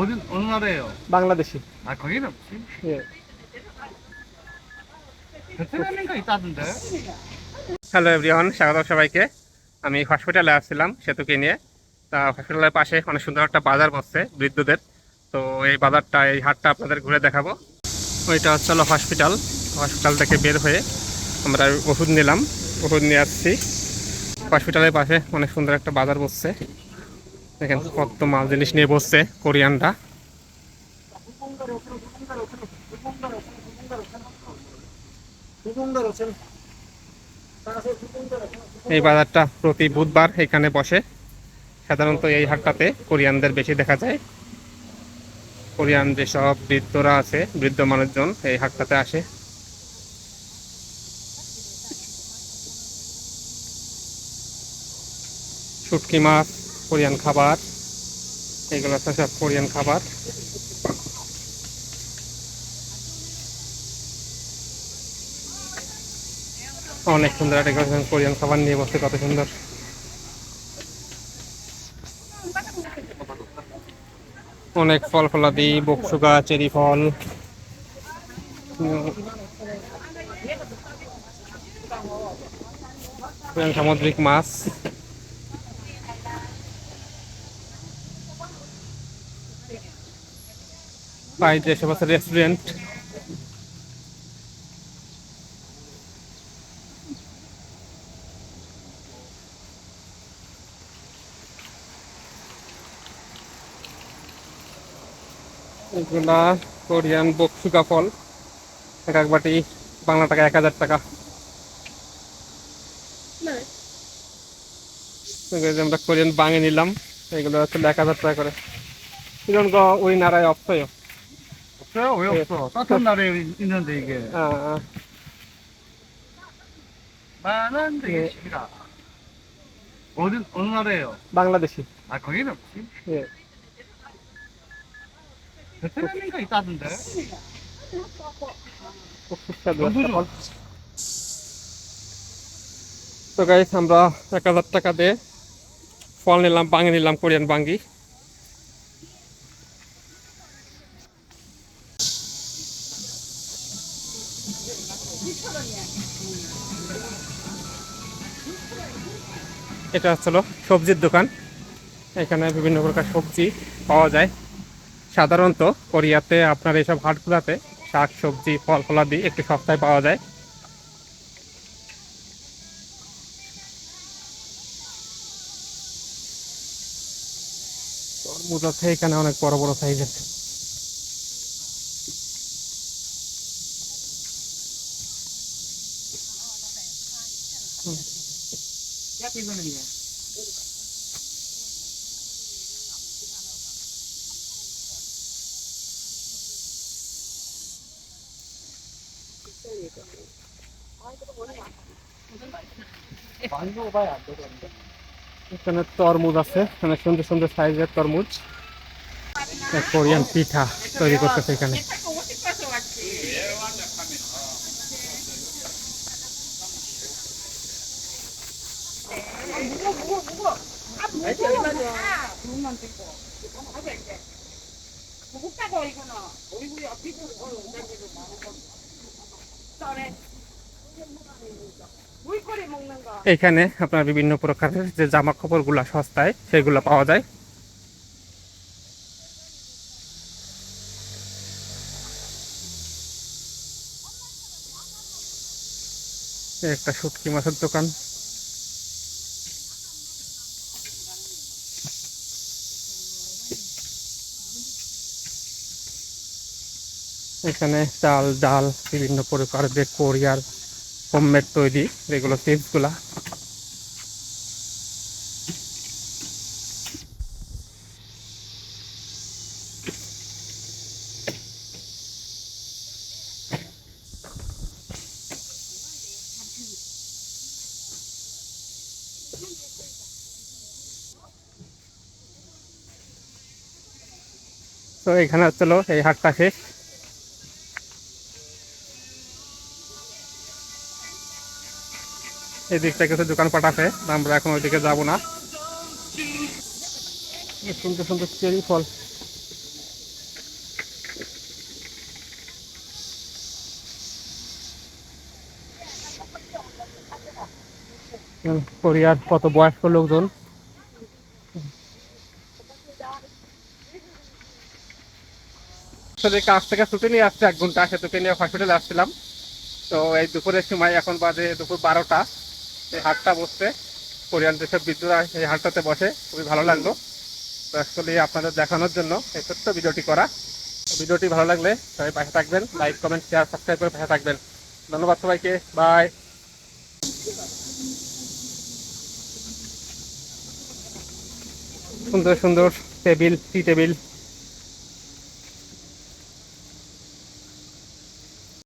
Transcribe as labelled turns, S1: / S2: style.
S1: 어디 어느 나라예요?
S2: Bangladeshi
S1: 아 거기는 없지.
S2: 예.
S1: 베트남인가 있다던데.
S2: Hello everyone স্বাগত সবাইকে আমি হসপিটালে আসছিলাম সেতুকে নিয়ে তা হসপিটালের পাশে অনেক সুন্দর একটা বাজার বসছে বৃদ্ধদের তো এই বাজারটা এই হাটটা আপনাদের ঘুরে দেখাবো ওইটা হচ্ছে হলো হসপিটাল হসপিটাল থেকে বের হয়ে আমরা ওষুধ নিলাম ওষুধ নিয়ে আসছি হসপিটালের পাশে অনেক সুন্দর একটা বাজার বসছে দেখেন কত মাল জিনিস নিয়ে বসছে কোরিয়ানরা। এই বাজারটা প্রতি বুধবার এখানে বসে। সাধারণত এই হাটটাতে কোরিয়ানদের বেশি দেখা যায়। কোরিয়ান যেসব বৃদ্ধরা আছে, বৃদ্ধ মানুষজন এই হাটটাতে আসে। শুটকি মাছ কোরিয়ান খাবার। এগুলো হচ্ছে সব কোরিয়ান খাবার। অনেক সুন্দর একটা কোরিয়ান খাবার নিয়ে বসে, কত সুন্দর। অনেক ফল ফলাদি বকসুগা চেরি ফল। সামুদ্রিক মাছ। পাই যেসব আছে রেস্টুরেন্ট এগুলা কোরিয়ান বকসুকা ফল এক এক বাটি বাংলা টাকা এক হাজার টাকা এগুলো যে আমরা কোরিয়ান বাঙে নিলাম এগুলো হচ্ছে এক হাজার টাকা করে 이런 거 우리나라에 없어요.
S1: 없어요? 왜 없어? 따뜻한 나라에 있는데 이게
S2: 아, 아.
S1: 만원데
S2: 예.
S1: 이게 식이라. 어디 어느 나라예요?
S2: বাংলাদেশি
S1: 아 거기는 없지.
S2: 예.
S1: 베트남인가 있다던데.
S2: খুব সুস্বাদু
S1: নতুন
S2: একটা ফল। তো গাইস আমরা এক হাজার টাকা দিয়ে ফল নিলাম বাঙি নিলাম কোরিয়ান বাঙ্গি এটা হচ্ছিল সবজির দোকান। এখানে বিভিন্ন প্রকার সবজি পাওয়া যায়। সাধারণত কোরিয়াতে আপনার এইসব হাটগুলাতে শাক, সবজি, ফল, ফলাদি একটু সস্তায় পাওয়া যায়। তরমুজ আছে এখানে অনেক বড় বড় সাইজের এখানে তরমুজ আছে অনেক সুন্দর সুন্দর সাইজের তরমুজ। কোরিয়ান পিঠা তৈরি করতেছে এখানে। এখানে আপনার বিভিন্ন প্রকারের যে জামা কাপড়গুলা সস্তায়, সেগুলো পাওয়া যায়। একটা শুটকি মাছের দোকান। এখানে চাল, ডাল, বিভিন্ন প্রকার যে কোরিয়ার হোমমেড তৈরি, যেগুলো চিপসগুলা তো এখানে হচ্ছিল এই হাটটা শেষ। এই দিকটা কিছু দোকান পাঠাছে আমরা এখন ওইদিকে যাব না। সুন্দর সুন্দর চেরি ফল। কোরিয়ার কত বয়স্ক লোকজন। কাজ থেকে ছুটি নিয়ে আসছে, এক ঘণ্টা সেতুকে নিয়ে হসপিটালে আসছিলাম। তো এই দুপুরের সময় এখন বাজে দুপুর বারোটা। এই হাটটা বসছে। কোরিয়ান যেসব বিদ্যুৎ এই হাটটাতে বসে। খুবই ভালো লাগল। তো অ্যাকচুয়ালি আপনাদের দেখানোর জন্য এই ছোট্ট ভিডিওটি করা। ভিডিওটি ভালো লাগলে সবাই পাশে থাকবেন। লাইক কমেন্ট শেয়ার সাবস্ক্রাইব করে পাশে থাকবেন। ধন্যবাদ সবাইকে। বাই সুন্দর সুন্দর টেবিল, টি টেবিল।